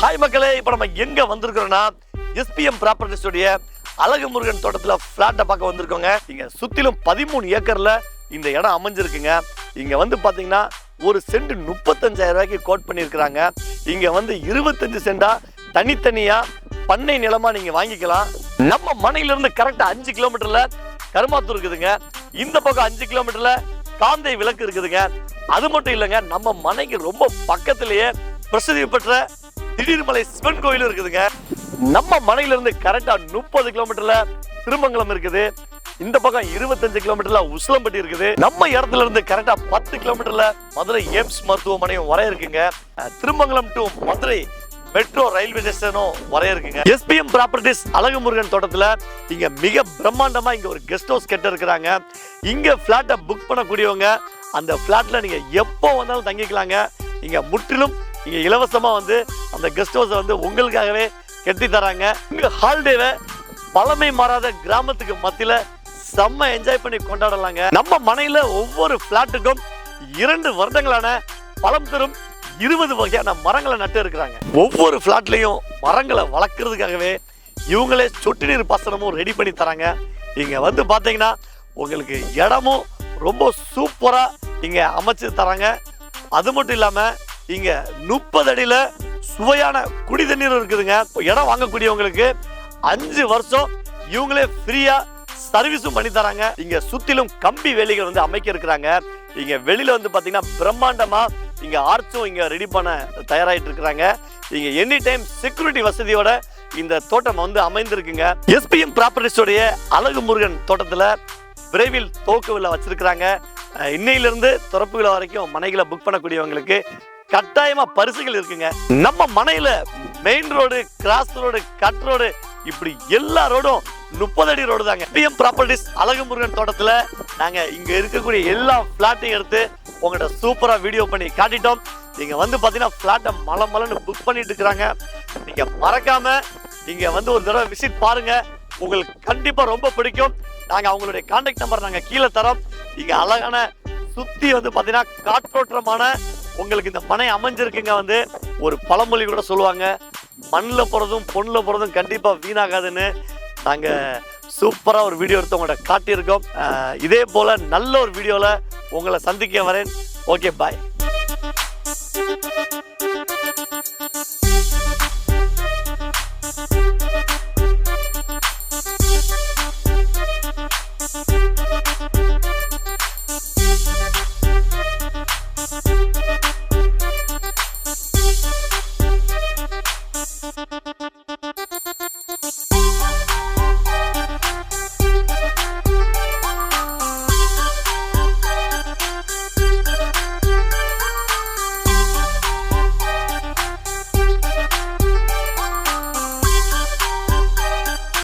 Hi மக்களே. இப்போ நம்ம எங்க வந்திருக்கிறோம்னா எஸ்பிஎம் ப்ராப்பர்ட்டிஸுடைய அழகு முருகன் தோட்டத்தில் ஃப்ளாட்டை பார்க்க வந்திருக்கோங்க. இங்கே சுற்றிலும் பதிமூணு ஏக்கரில் இந்த இடம் அமைஞ்சிருக்குங்க. இங்கே வந்து பார்த்தீங்கன்னா ஒரு சென்ட் முப்பத்தஞ்சாயிரம் ரூபாய்க்கு கோட் பண்ணியிருக்கிறாங்க. இங்கே வந்து இருபத்தஞ்சு சென்டா தனித்தனியாக பண்ணை நிலமாக நீங்கள் வாங்கிக்கலாம். நம்ம மனையிலிருந்து கரெக்டாக அஞ்சு கிலோமீட்டரில் கருமாத்தூர் இருக்குதுங்க. இந்த பக்கம் அஞ்சு கிலோமீட்டரில் காந்தை விளக்கு இருக்குதுங்க. அது மட்டும் இல்லைங்க நம்ம மனைக்கு ரொம்ப பக்கத்திலேயே பிரசித்தி பெற்ற திடீர்மலை சிவன் கோயில் இருக்குதுங்க. நம்ம மனையில இருந்து கரெக்டா முப்பது கிலோமீட்டர்ல திருமங்கலம் இருக்குது. இந்த பக்கம் இருபத்தஞ்சு கிலோமீட்டர்ல உசிலம்பட்டி இருக்குது. நம்ம இடத்துல இருந்து கரெக்டா பத்து கிலோமீட்டர்ல மதுரை எய்ம்ஸ் மருத்துவமனையும் வர இருக்குங்க Thirumangalam to Madurai metro railway ஸ்டேஷனும் வர இருக்குங்க எஸ்பிஎம் ப்ராப்பர்ட்டிஸ் அழகுமுருகன் தோட்டத்தில் தோட்டத்துல இங்க மிக பிரம்மாண்டமா இங்க ஒரு கெஸ்ட் ஹவுஸ் கெட்ட இருக்கிறாங்க. இங்க பிளாட்டை புக் பண்ணக்கூடியவங்க அந்த பிளாட்ல நீங்க எப்போ வந்தாலும் தங்கிக்கலாங்க. இங்க முற்றிலும் இங்க இலவசமா வந்து அந்த கெஸ்ட் ஹவுஸை வந்து உங்களுக்காகவே கட்டி தராங்க. இங்க ஹாலிடேவை பழமை மாறாத கிராமத்துக்கு மத்தியில செம்ம என்ஜாய் பண்ணி கொண்டாடலாங்க. நம்ம மனையில ஒவ்வொரு பிளாட்டுக்கும் இரண்டு வருடங்களான பழம் தரும் இருபது வகையான மரங்களை நட்டு இருக்கிறாங்க. ஒவ்வொரு பிளாட்லயும் மரங்களை வளர்க்கறதுக்காகவே இவங்களே சொட்டு நீர் பாசனமும் ரெடி பண்ணி தராங்க. இங்க வந்து பாத்தீங்கன்னா உங்களுக்கு இடமும் ரொம்ப சூப்பரா இங்க அமைச்சு தராங்க. அது மட்டும் இல்லாம இங்க முப்பது அடியில சுவையான குடி தண்ணீர் இருக்குதுங்க. இடம் வாங்கக்கூடியவங்களுக்கு அஞ்சு வருஷம் இவங்களே ஃப்ரீயா சர்வீஸும் பண்ணி தராங்க. இங்க சுத்திலும் கம்பி வேலிகள் வந்து அமைக்க இருக்கிறாங்க. இங்க வெளியில வந்து பாத்தீங்கன்னா பிரம்மாண்டமா இங்க ஆர்ச்சும் இங்க ரெடி பண்ண தயாராகிட்டு இருக்கிறாங்க. இங்க எனி டைம் செக்யூரிட்டி வசதியோட இந்த தோட்டம் வந்து அமைந்திருக்குங்க. எஸ்பிஎம் ப்ராப்பர்ட்டிஸோடைய அழகு முருகன் தோட்டத்துல விரைவில் துவக்க விழா வச்சிருக்கிறாங்க இன்னையிலிருந்து திறப்பு விழா வரைக்கும் மனைகளை புக் பண்ணக்கூடியவங்களுக்கு கட்டாயமா பரிசுகள் இருக்குங்க. நம்ம மனையில main road cross road cut road இப்படி எல்லா ரோடும் முப்பது அடி ரோடு தாங்க. பிஎம் ப்ராப்பர்ட்டிஸ் அழகுமுருகன் தோட்டத்துல நாங்க இங்க இருக்கக்கூடிய எல்லா பிளாட்டையும் எடுத்து உங்கள்கிட்ட சூப்பரா வீடியோ பண்ணி காட்டிட்டோம். நீங்க வந்து பாத்தீங்கன்னா பிளாட்டை மலை மலைன்னு புக் பண்ணிட்டு இருக்கிறாங்க நீங்க மறக்காம இங்க வந்து ஒரு தடவை விசிட் பாருங்க. உங்களுக்கு கண்டிப்பா ரொம்ப பிடிக்கும். நாங்க அவங்களுடைய கான்டாக்ட் நம்பர் நாங்க கீழே தரோம். இங்க அழகான சுத்தி வந்து பாத்தீங்கன்னா காற்றோட்டமான உங்களுக்கு இந்த மனை அமைஞ்சிருக்குங்க வந்து ஒரு பழமொழி கூட சொல்லுவாங்க. மண்ணில் போகிறதும் பொண்ணில் போகிறதும் கண்டிப்பாக வீணாகாதுன்னு நாங்கள் சூப்பராக ஒரு வீடியோ எடுத்து உங்கள்கிட்ட காட்டியிருக்கோம். இதே போல் நல்ல ஒரு வீடியோவில் உங்களை சந்திக்க வரேன். Okay bye